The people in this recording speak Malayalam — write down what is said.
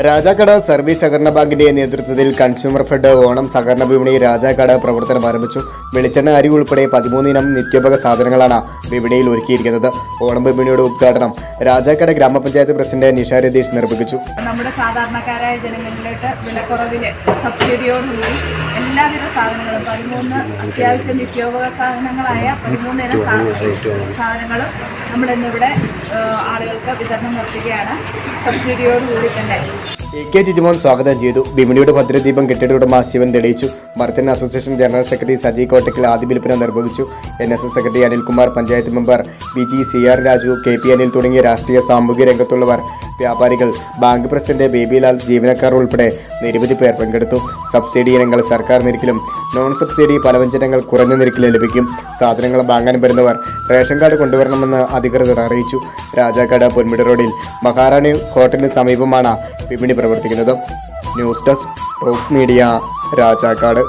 രാജാക്കട സർവീസ് സഹകരണ ബാങ്കിന്റെ നേതൃത്വത്തിൽ കൺസ്യൂമർ ഫെഡ് ഓണം സഹകരണ വിപണി രാജാക്കട പ്രവർത്തനം ആരംഭിച്ചു. വെളിച്ചെണ്ണ അരി ഉൾപ്പെടെ പതിമൂന്നിനം നിത്യോപക സാധനങ്ങളാണ് വിപണിയിൽ ഒരുക്കിയിരിക്കുന്നത്. ഓണം വിപണിയുടെ ഉദ്ഘാടനം രാജാക്കട ഗ്രാമപഞ്ചായത്ത് പ്രസിഡന്റ് നിഷ രതീഷ് നിർവഹിച്ചു. നമ്മുടെ സാധാരണക്കാരായ ജനങ്ങളിലോട്ട് വിലക്കുറവിൽ സബ്സിഡിയോടുകൂടി എല്ലാവിധ സാധനങ്ങളും പതിമൂന്ന് അത്യാവശ്യ നിത്യോപക സാധനങ്ങളായ പതിമൂന്ന് ഇനം സാധനങ്ങളും ഏഹ്, ആളുകൾക്ക് വിതരണം നടത്തുകയാണ്. സബ്സിഡിയോടുകൂടി തന്നെ. എ കെ ജിജുമോൻ സ്വാഗതം ചെയ്തു. ബിമിനിയുടെ ഭദ്രദീപം കെട്ടിട ഉടമ ശിവൻ തെളിയിച്ചു. മർത്തൻ association general secretary Saji Kottakkal ആദ്യ വിൽപ്പന നിർവഹിച്ചു. N S S secretary Anilkumar panchayat member B G C R Raju K P Anil തുടങ്ങിയ രാഷ്ട്രീയ സാമൂഹിക രംഗത്തുള്ളവർ വ്യാപാരികൾ ബാങ്ക് പ്രസിഡന്റ് ബേബിലാൽ ജീവനക്കാർ ഉൾപ്പെടെ നിരവധി പേർ പങ്കെടുത്തു. സബ്സിഡി ഇനങ്ങൾ സർക്കാർ നിരക്കിലും നോൺ സബ്സിഡി പലവ്യഞ്ജനങ്ങൾ കുറഞ്ഞ നിരക്കിൽ ലഭിക്കും. സാധനങ്ങൾ വാങ്ങാൻ വരുന്നവർ റേഷൻ കാർഡ് കൊണ്ടുവരണമെന്ന് അധികൃതർ അറിയിച്ചു. രാജാക്കാട് പൊന്മുടി റോഡിൽ മഹാറാണി ഹോട്ടലിന് സമീപമാണ് വിപണി പ്രവർത്തിക്കുന്നത് news desk top media Rajakkad